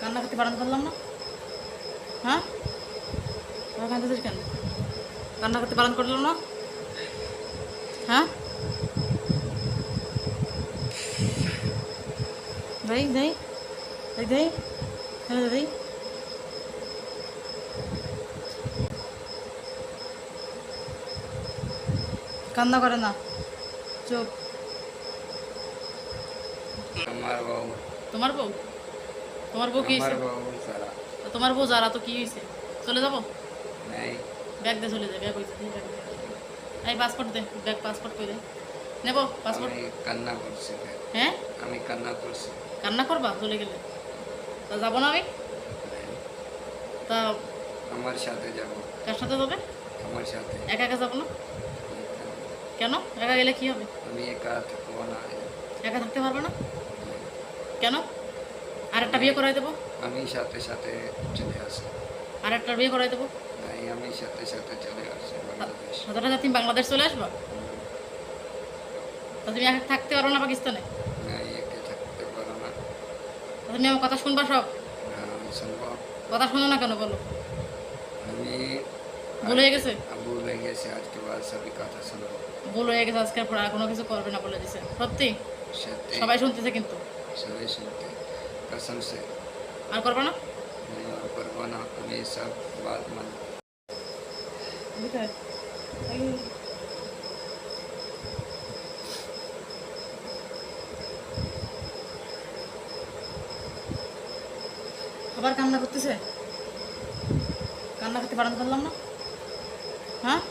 কান্না করতে বারণ করলাম না? হ্যাঁ? কাঁদতেছিস কেন? কান্না করতে বারণ করলাম না? হ্যাঁ? দেই দেই দেই দেই হ্যাঁ দেই। কান্না করে না। চুপ। আমার বউ। তোমার বউ? তোমার বউ কি হয়েছে? তোমার বউ যারা তো কি হয়েছে? চলে যাব? নেই। ব্যাগ দিয়ে চলে যাবে ব্যাগ হয়েছে ব্যাগ এই পাসপোর্ট দে ব্যাগ পাসপোর্ট করে দে? নেব পাসপোর্ট কান্না করছি হ্যাঁ? আমি কান্না করছি। কান্না করবা? চলে গেলে। তা যাব না আমি? তা আমার সাথে যাব। কার সাথে যাবে? আমার সাথে। একা একা যাব না? কেন? একা গেলে কি হবে? আমি একা থাকব না। একা থাকতে পারবে না? কেন? আর একটা বিয়ে করাই দেবো? আমি সাথে সাথে চলে আসি আর একটা বিয়ে করাই দেবো? নাই আমি সাথে সাথে চলে আসি বাংলাদেশ। সাধারণ তুমি বাংলাদেশ চলে আসবা? তা তুমি একা থাকতে পারো না পাকিস্তানে? নাই একে থাকতে পারো না। তুমি আমার কথা শুনবা সব? শুনব। কথা শোনো না কেন বলো। আমি ভুল হয়ে গেছে? ভুল হয়ে গেছে আজকে বাদ সবই কথা শুনব। ভুল হয়ে গেছে আজকের পর আর কোনো কিছু করবে না বলে দিছে। সত্যি? সত্যি। সবাই শুনতেছে কিন্তু। সবাই শুনতে। कसम से আর করবে না मैं और करबो ना আমি সব বাত মান আবার কান্না করতেছে কান্না করতে বারণ করলাম না হ্যাঁ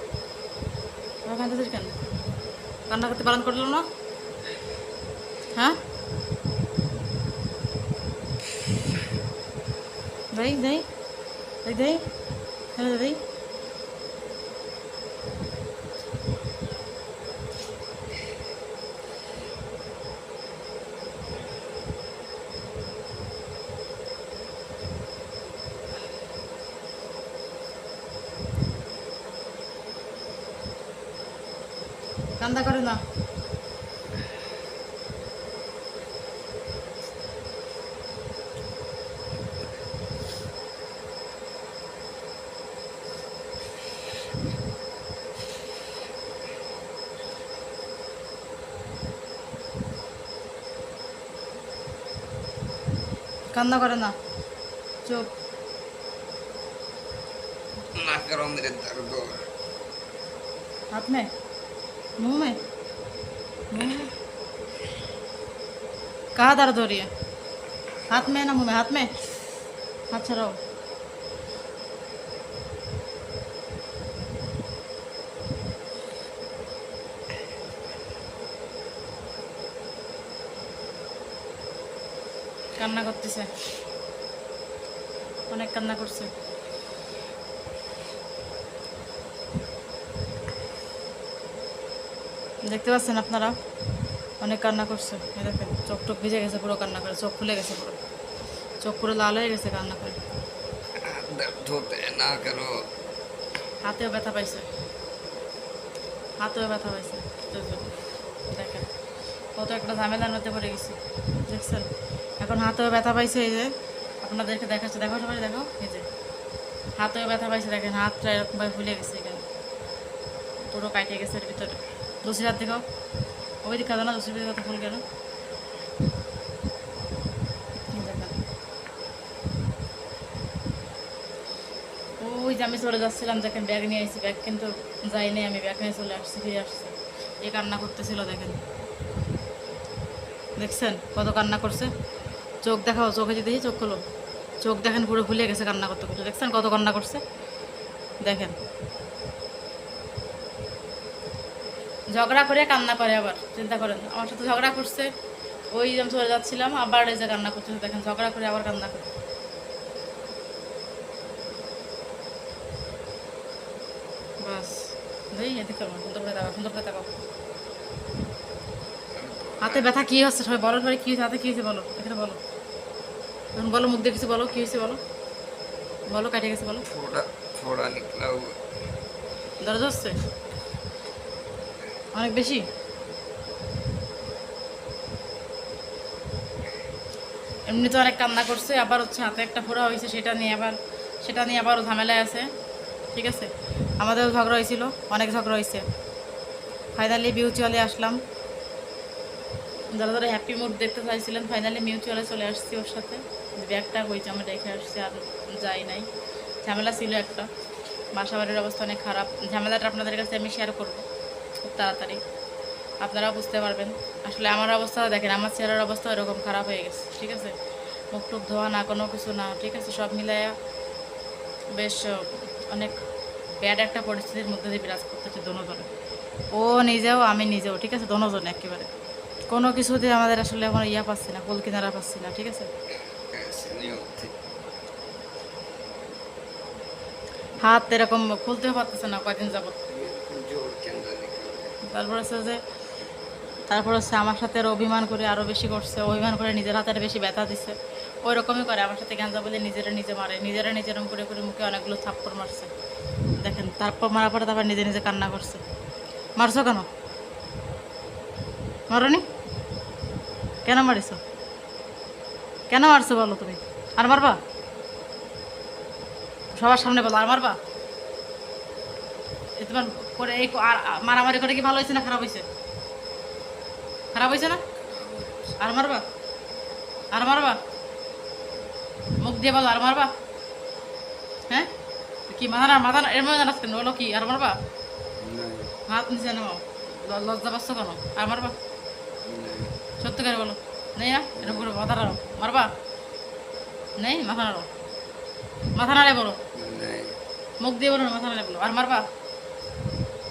আবার কান্দাছিস কেন কান্না করতে বারণ করলাম না হ্যাঁ দেই দেই দেই দেই হ্যাঁ দেই কান্দা করে না কান্না করে না চুপ ना करो मेरे दर्द हाथ में मुंह में मुंह में कहाँ दर्द हो रही है हाथ में ना मुंह में हाथ में हाथ छड़ाओ কান্না করতেছে। অনেক কান্না করছে। দেখতে পাচ্ছেন আপনারা? অনেক কান্না করছে। দেখেন চোখ টোক ভিজে গেছে পুরো কান্না করে চোখ খুলে গেছে পুরো। চোখ পুরো লাল হয়ে গেছে কান্না করে। হাতেও ব্যথা পাইছে। হাতেও ব্যথা পাইছে। দেখেন কত একটা ঝামেলার মধ্যে পড়ে গেছে। দেখছেন? এখন হাতেও ব্যথা পাইছে এই যে। আপনাদেরকে দেখাচ্ছে। দেখো সবাই, দেখো। এই যে। হাতেও ব্যথা পাইছে, দেখেন। হাতটা এরকমভাবে ফুলে গেছে এখানে। পুরো কাটে গেছে এর ভিতরে। দোষী হাত দেখো। ওই দিকে না দোষী দিকে কত ফুল গেল। ওই যে আমি চলে যাচ্ছিলাম, দেখেন, ব্যাগ নিয়ে আসছি ব্যাগ কিন্তু যাইনি আমি ব্যাগ নিয়ে চলে আসছি, ফিরে আসছি। এ কান্না করতেছিল, দেখেন। দেখছেন কত কান্না করছে? চোখ দেখাও, চোখে যদি চোখ খোলো। চোখ দেখেন পুরো ভুলে গেছে কান্না করতে করতে। দেখছেন কত কান্না করছে? দেখেন। ঝগড়া করে কান্না করে আবার, চিন্তা করেন। আমার সাথে ঝগড়া করছে, ওই যে চলে যাচ্ছিলাম, আবার এই যে কান্না করতেছে, দেখেন ঝগড়া করে আবার কান্না করে। বাস, দেই, এদিকে সুন্দর করে তাকাও, সুন্দর করে তাকাও। হাতে ব্যথা কী হচ্ছে? সবাই বলো সবাই কী হয়েছে? হাতে কী হয়েছে বলো? এখানে বলো। এখন বলো মুখ দেখেছি বলো কী হয়েছে বলো? বলো কাটে গেছে বলো। দরজ হচ্ছে? অনেক বেশি? এমনি তো অনেক কান্না করছে আবার হচ্ছে হাতে একটা ফোড়া হয়েছে সেটা নিয়ে আবার সেটা নিয়ে আবারও ঝামেলায় আছে। ঠিক আছে? আমাদেরও ঝগড়া হয়েছিল অনেক ঝগড়া হয়েছে। ফাইনালি বিউচুয়ালে আসলাম। যারা যারা হ্যাপি মুড দেখতে চাইছিলেন ফাইনালি মিউচুয়ালে চলে আসছি ওর সাথে। ব্যাগটা হয়েছে, আমি রেখে আসছি, আর যাই নাই। ঝামেলা ছিল একটা। বাসা বাড়ির অবস্থা অনেক খারাপ। ঝামেলাটা আপনাদের কাছে আমি শেয়ার করব খুব তাড়াতাড়ি। আপনারাও বুঝতে পারবেন। আসলে আমার অবস্থা দেখেন, আমার চেহারার অবস্থা এরকম খারাপ হয়ে গেছে, ঠিক আছে? মুখ টুক ধোয়া না, কোনো কিছু না, ঠিক আছে? সব মিলাইয়া বেশ অনেক ব্যাড একটা পরিস্থিতির মধ্যে দিয়ে বিরাজ করতেছে দোনোজনে ও নিজেও, আমি নিজেও, ঠিক আছে? দোনোজনে একেবারে। কোনো কিছুতে আমাদের আসলে এখন ইয়া পাচ্ছি না কোল কিনারা পাচ্ছি না, ঠিক আছে? হাত এরকম খুলতেও পারতেছে না কয়দিন যাবত। তারপর হচ্ছে যে, তারপর হচ্ছে আমার সাথে অভিমান করে আরও বেশি করছে, অভিমান করে নিজের হাতের বেশি ব্যথা দিছে। ওই রকমই করে আমার সাথে গ্যাঞ্জা বলে নিজেরা নিজে মারে, নিজেরা নিজেরম করে করে মুখে অনেকগুলো থাপ্পড় মারছে। দেখেন, তারপর মারার পরে তারপর নিজে নিজে কান্না করছে। মারছো কেন? মারনি? কেন মারিছ? কেন মারছো বলো তুমি? আর মারবা? সবার সামনে বলো আর মারবা? তোমার করে এই আর মারামারি করে কি ভালো হয়েছে না খারাপ হয়েছে? খারাপ হয়েছে না? আর মারবা? আর মারবা? মুখ দিয়ে বলো আর মারবা? হ্যাঁ? কি মাথা মাথা এর মধ্যে রাখতেন বলো কি আর মারবা? হাত নিচে নেওয়া লজ্জা পাচ্ছ কেন? আর মারবা? সত্যি করে বলো। নেই না এরকম করে মাথা নাড়ো। মারবা? নেই মাথা নাড়ো। মাথা নাড়ে বলো। মুখ দিয়ে বলো মাথা নাড়ে বলো। আর মারবা?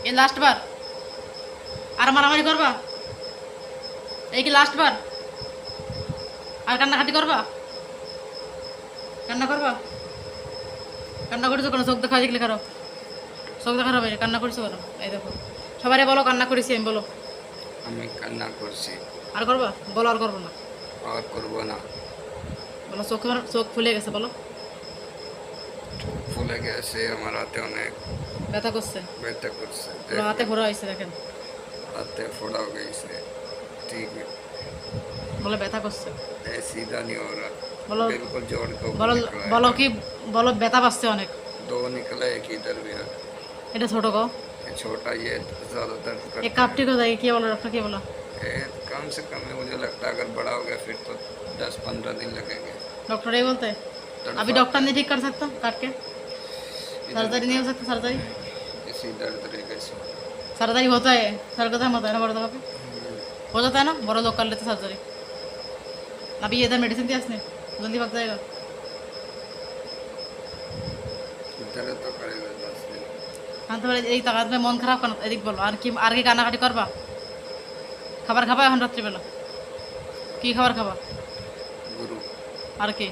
এই লাস্ট বার আর মারামারি করবা? এই কি লাস্ট বার আর কান্নাকাটি করবা? কান্না করবা? কান্না করেছ কোনো? চোখ দেখা দেখলে খারাপ চোখ দেখা হবে কান্না করেছ কেন? এই দেখো। সবাই বলো কান্না করেছি আমি বলো। আমি কান্না করছি। আর করবা বলো আর করবো না আর করবো না বলো চোখ চোখ ফুলে গেছে বলো ফুলে গেছে আমার হাতে অনেক ব্যথা করছে ব্যথা করছে পুরো হাতে ঘোরা হয়েছে দেখেন হাতে फोड़ा हो गई से ठीक है বলো ব্যথা করছে ये सीधा नहीं हो रहा বলো बिल्कुल जोड़ के ऊपर বলো निकला है। বলো কি বলো ব্যথা পাচ্ছে অনেক दो निकला एक इधर भी है এটা ছোট গো ये छोटा ये ज्यादा दर्द एक करता कापटी को जाएगी क्या बोला डॉक्टर क्या बोला है ये कम से कम मुझे लगता है अगर बड़ा हो गया फिर तो दस पंद्रह दिन लगेंगे। डॉक्टर ये बोलते हैं? अभी डॉक्टर नहीं ठीक कर सकता काट के सर्जरी नहीं हो सकता सर्जरी इसी दर्द सर्जरी होता है सर्जरी मत है ना बड़ा पे हम्म। हो जाता है ना बड़ा लोग कर लेते सर्जरी अभी ये था मेडिसिन दिया इसने जल्दी पक जाएगा। दर्द तो करेगा हाँ तो एक ताकत में मन खराब करना एक बोलो आर की आर के काना काटी करवा খাবার খাবা এখন রাত্রিবেলা? কি খাবার খাবা? গরু। আর কি?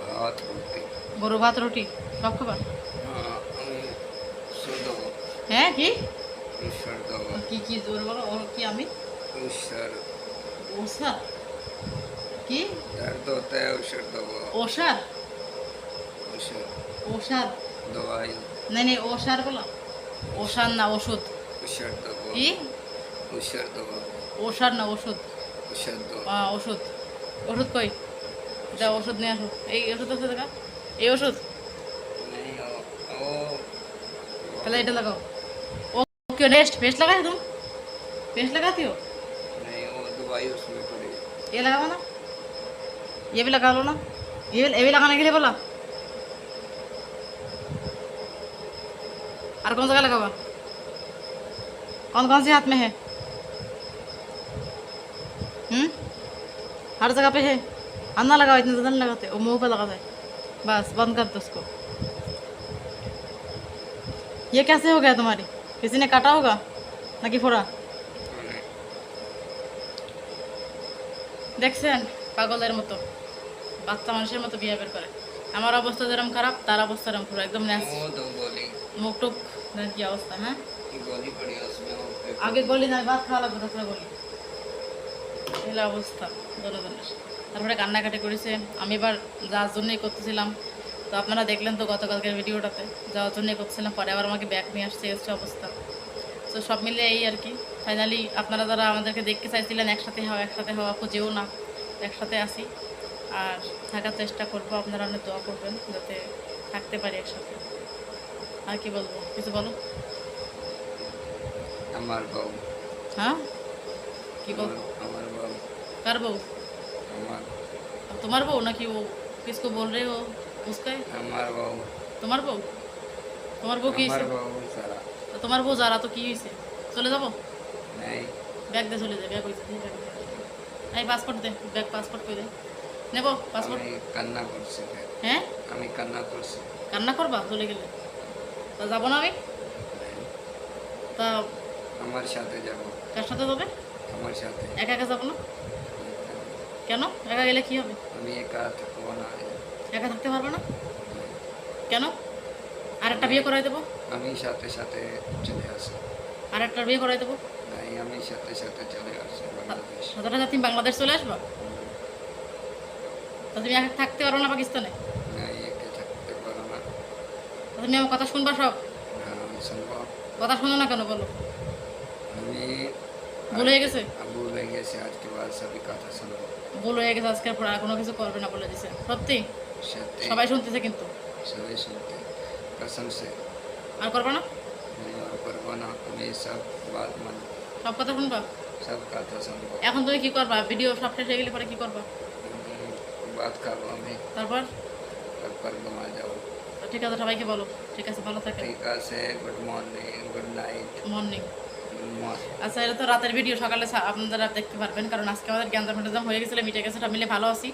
ভাত গরু ভাত রুটি সব খাবা? হ্যাঁ কি? কি কি জোর বলো ওর কি আমি? ওষার? কি? ওষার ওষার? না ওষার? বলো। ওষার না ওষুধ। কি? ওষার না ওষুধ औषध दवा আহ, ওষুধ ওষুধ কই যা ওষুধ নিয়ে আসো এই ওষুধ আছে দেখা এই ওষুধ नहीं ओ ओ पहले इधर लगाओ ओ क्यों नेक्स्ट पेस्ट लगाए तुम पेस्ट लगाती हो नहीं वो दवाई उसमें पड़ी ये लगाओ ना ये भी लगा लो ना ये भी ये भी लगाने के लिए बोला और कौन सा लगावा कौन कौन से हाथ में है हम्म हर जगह पे है अन्ना लगाओ इतने ज़्यादा नहीं लगाते वो मुंह पे लगाते हैं बस बंद कर दो उसको ये कैसे हो गया तुम्हारी किसी ने काटा होगा ना कि फोड़ा नहीं দেখছেন পাগলের মতো বাচ্চা মানুষের মতো বিহেভিয়ার করে আমার অবস্থা যেরকম খারাপ তার অবস্থা এরকম খারাপ একদম ন্যাস वो दो गोली মুখ টুক দেখেন কি অবস্থা হ্যাঁ गोली पड़ी है उसमें वो पे- আগে গলি না ভাত খাওয়া লাগবে তারপরে গলি অবস্থা জনগণের তারপরে কান্নাকাটি করেছে। আমি এবার যাওয়ার জন্যই করতেছিলাম। তো আপনারা দেখলেন তো গতকালকের ভিডিওটাতে যাওয়ার জন্যই করতেছিলাম। পরে আবার আমাকে ব্যাগ নিয়ে আসছে এসছে অবস্থা। তো সব মিলে এই আর কি। ফাইনালি আপনারা যারা আমাদেরকে দেখতে চাইছিলেন একসাথে হওয়া একসাথে হওয়া খুঁজেও না একসাথে আসি। আর থাকার চেষ্টা করব আপনারা অনেক দোয়া করবেন যাতে থাকতে পারি একসাথে। আর কি বলব? কিছু বলো? আমার বউ। হ্যাঁ? কি বল? আমার- আমার বউ কার বউ আমার अब তোমার বউ নাকি ও किसको बोल रहे हो उसका है? আমার বউ তোমার বউ তোমার বউ কি আমার হয়েছে বউ সারা তো তোমার বউ যারা তো কি হয়েছে চলে যাবো নেই ব্যাগ দিয়ে চলে যায় ব্যাগ হয়েছে এই পাসপোর্ট দে ব্যাগ পাসপোর্ট করে দে নেবো পাসপোর্ট আমি কান্না করছি ফের। হ্যাঁ আমি কান্না করছি কান্না করবা চলে গেলে তা যাবো না আমি তা আমার সাথে যাব কার সাথে যাবে আমার সাথে একা একা যাবো না কেন? একা গেলে কি হবে? আমি একা থাকব না। একা থাকতে পারবে না? কেন? আর একটা বিয়ে করাই দেবো? আমি সাথে সাথে চলে আসি। আর একটা বিয়ে করাই দেবো? নাই আমি সাথে সাথে চলে আসি বাংলাদেশ। সাধারণত তুমি বাংলাদেশ চলে আসবা? তা তুমি একা থাকতে পারো না পাকিস্তানে? নাই একে থাকতে পারো না। তুমি আমার কথা শুনবা সব? সম্ভব কথা শোনো না কেন বলো। আমি ভুল গেছে? হয়ে গেছে আজকে বাদ সবই কথা শুনব ভুল হয়ে গেছে আজকে পর আর কোনো কিছু করবে না বলে দিছে। সত্যি? সবাই শুনতেছে কিন্তু। সবাই শুনতে। কসম সে আর করব না? আর করব না। তুমি সব বাদ মানে সব কথা শুনবা? সব কথা শুনব। এখন তুমি কি করবা? ভিডিও সব শেষ হয়ে গেলে পরে কি করবা? বাদ খাব আমি। তারপর? তারপর ঘুমা যাব। ঠিক আছে সবাইকে বলো। ঠিক আছে ভালো থাকে ঠিক আছে good morning good night morning আচ্ছা এটা তো রাতের ভিডিও সকালে আপনারা দেখতে পারবেন, কারণ আজকে আমাদের জ্ঞান মেটাজাম হয়ে গেছিল মিটে গেছে মিলে ভালো আছি।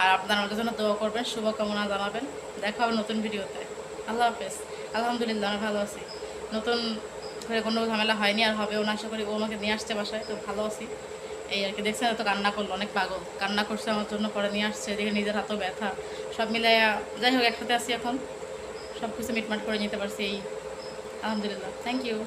আর আপনারা আমাদের জন্য দোয়া করবেন, শুভকামনা জানাবেন। দেখা হবে নতুন ভিডিওতে আল্লাহ হাফেজ। আলহামদুলিল্লাহ, আমি ভালো আছি। নতুন করে কোনো ঝামেলা হয়নি, আর হবেও না, আশা করি ও আমাকে নিয়ে আসছে বাসায়, তো ভালো আছি। এই আর কি, দেখছেন তো কান্না করল, অনেক পাগল। কান্না করছে, আমার জন্য পরে নিয়ে আসছে, এদিকে নিজের হাতেও ব্যথা। সব মিলে যাই হোক, একসাথে আছি এখন। সব কিছু মিটমাট করে নিতে পারছি, এই। আলহামদুলিল্লাহ। Thank you